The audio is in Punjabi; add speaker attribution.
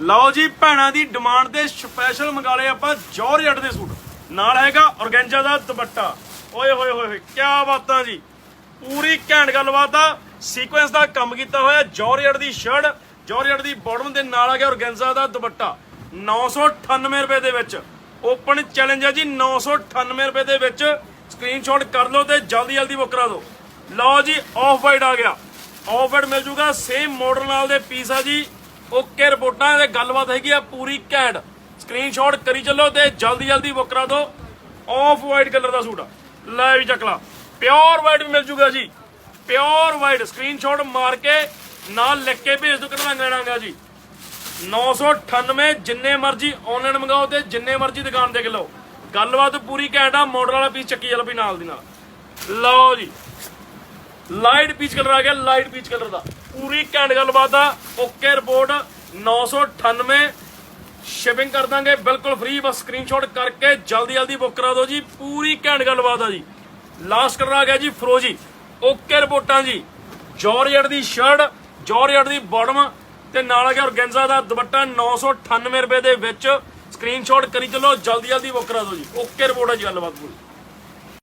Speaker 1: ਲਓ ਜੀ, ਭੈਣਾਂ ਦੀ ਡਿਮਾਂਡ ਤੇ ਸਪੈਸ਼ਲ ਮੰਗਾ ਲਏ ਆਪਾਂ ਜੌਰਜਟ ਦੇ ਸੂਟ। ਨਾਲ ਹੈਗਾ ਔਰਗੈਂਜਾ ਦਾ ਦੁਪੱਟਾ। ਓਏ ਹੋਏ ਹੋਏ ਹੋਏ ਕੀ ਬਾਤਾਂ ਜੀ। ਪੂਰੀ ਘੈਂਟ ਗੱਲਬਾਤ ਆ। ਸੀਕੁਐਂਸ ਦਾ ਕੰਮ ਕੀਤਾ ਹੋਇਆ ਜੌਰਜਟ ਦੀ ਸ਼ਰਟ ਜੌਰਜਟ ਦੀ ਬਾਟਮ ਦੇ ਨਾਲ ਆ ਗਿਆ ਔਰਗੈਂਜ਼ਾ ਦਾ ਦੁਪੱਟਾ। 998 ਰੁਪਏ ਦੇ ਵਿੱਚ। ਓਪਨ ਚੈਲੰਜ ਹੈ ਜੀ 998 ਰੁਪਏ ਦੇ ਵਿੱਚ। ਸਕਰੀਨਸ਼ਾਟ ਕਰ ਲਓ ਤੇ ਜਲਦੀ ਜਲਦੀ ਬੁੱਕ ਕਰਾ ਦਿਓ। ਲਓ ਜੀ ਆਫ ਵਾਈਡ ਆ ਗਿਆ। ਆਫ ਵਾਈਡ ਮਿਲ ਜੂਗਾ ਸੇਮ ਮਾਡਲ ਨਾਲ ਦੇ ਪੀਸ ਆ ਜੀ। ਓਕੇ ਰਿਪੋਰਟਾਂ ਤੇ ਗੱਲਬਾਤ ਹੈਗੀ ਆ, ਪੂਰੀ ਘੈਂਟ। ਸਕਰੀਨਸ਼ਾਟ ਕਰੀ ਚੱਲੋ ਤੇ ਜਲਦੀ ਜਲਦੀ ਬੁੱਕ ਕਰਾ ਦਿਓ। ਆਫ ਵਾਈਟ ਕਲਰ ਦਾ ਸੂਟ ਆ। ਲੈ ਵੀ ਚੱਕਲਾ ਪਿਓਰ ਵਾਈਟ ਵੀ ਮਿਲ ਜੂਗਾ ਜੀ। ਪਿਓਰ ਵਾਈਟ ਸਕਰੀਨਸ਼ਾਟ ਮਾਰ ਕੇ ਨਾਲ ਲਿਖ ਕੇ ਭੇਜ ਦੋ ਕਿੰਨਾ ਲੈਣਾਗਾ ਜੀ। 998 ਜਿੰਨੇ ਮਰਜ਼ੀ ਆਨਲਾਈਨ ਮੰਗਾਓ ਤੇ ਜਿੰਨੇ ਮਰਜ਼ੀ ਦੁਕਾਨ ਤੇ ਲਓ। ਗੱਲਬਾਤ ਪੂਰੀ ਘੈਂਟ ਆ ਮਾਡਲ ਵਾਲਾ ਪੀਸ ਚੱਕੀ ਚੱਲ ਪਈ ਨਾਲ ਦੀ ਨਾਲ। ਲਓ ਜੀ। ਲਾਈਟ ਪੀਚ ਕਲਰ ਆ ਗਿਆ ਲਾਈਟ ਪੀਚ ਕਲਰ ਦਾ। ਪੂਰੀ ਘੈਂਟ ਗੱਲਬਾਤ ਆ। ਓਕੇ ਰਿਪੋਰਟ 998 ਸ਼ਿਪਿੰਗ ਕਰ ਦਾਂਗੇ, ਬਿਲਕੁਲ ਫ੍ਰੀ ਬਸ ਸਕਰੀਨਸ਼ਾਟ ਕਰਕੇ ਜਲਦੀ ਜਲਦੀ ਬੁੱਕ ਕਰਾ ਦਿਓ ਜੀ। ਪੂਰੀ ਘੈਂਟ ਗੱਲਬਾਤ ਆ ਜੀ। ਲਾਸਟ ਕਲਰ ਆ ਗਿਆ ਜੀ ਫਰੋਜੀ ਓਕੇ ਰਿਪੋਰਟਾਂ ਜੀ। ਜੌਰਜਟ ਦੀ ਸ਼ਰਟ ਜੌਰਜਟ ਦੀ ਬਾਟਮ ਤੇ ਨਾਲ ਆ ਗਿਆ ਔਰਗੈਂਜ਼ਾ ਦਾ ਦੁਪੱਟਾ 998 ਰੁਪਏ ਦੇ ਵਿੱਚ। ਸਕਰੀਨਸ਼ਾਟ ਕਰੀ ਚੱਲੋ, ਜਲਦੀ ਜਲਦੀ ਬੁੱਕ ਕਰਾ ਦਿਓ ਜੀ। ਓਕੇ ਰਿਪੋਰਟ ਆ ਜੀ, ਗੱਲਬਾਤ ਪੂਰੀ।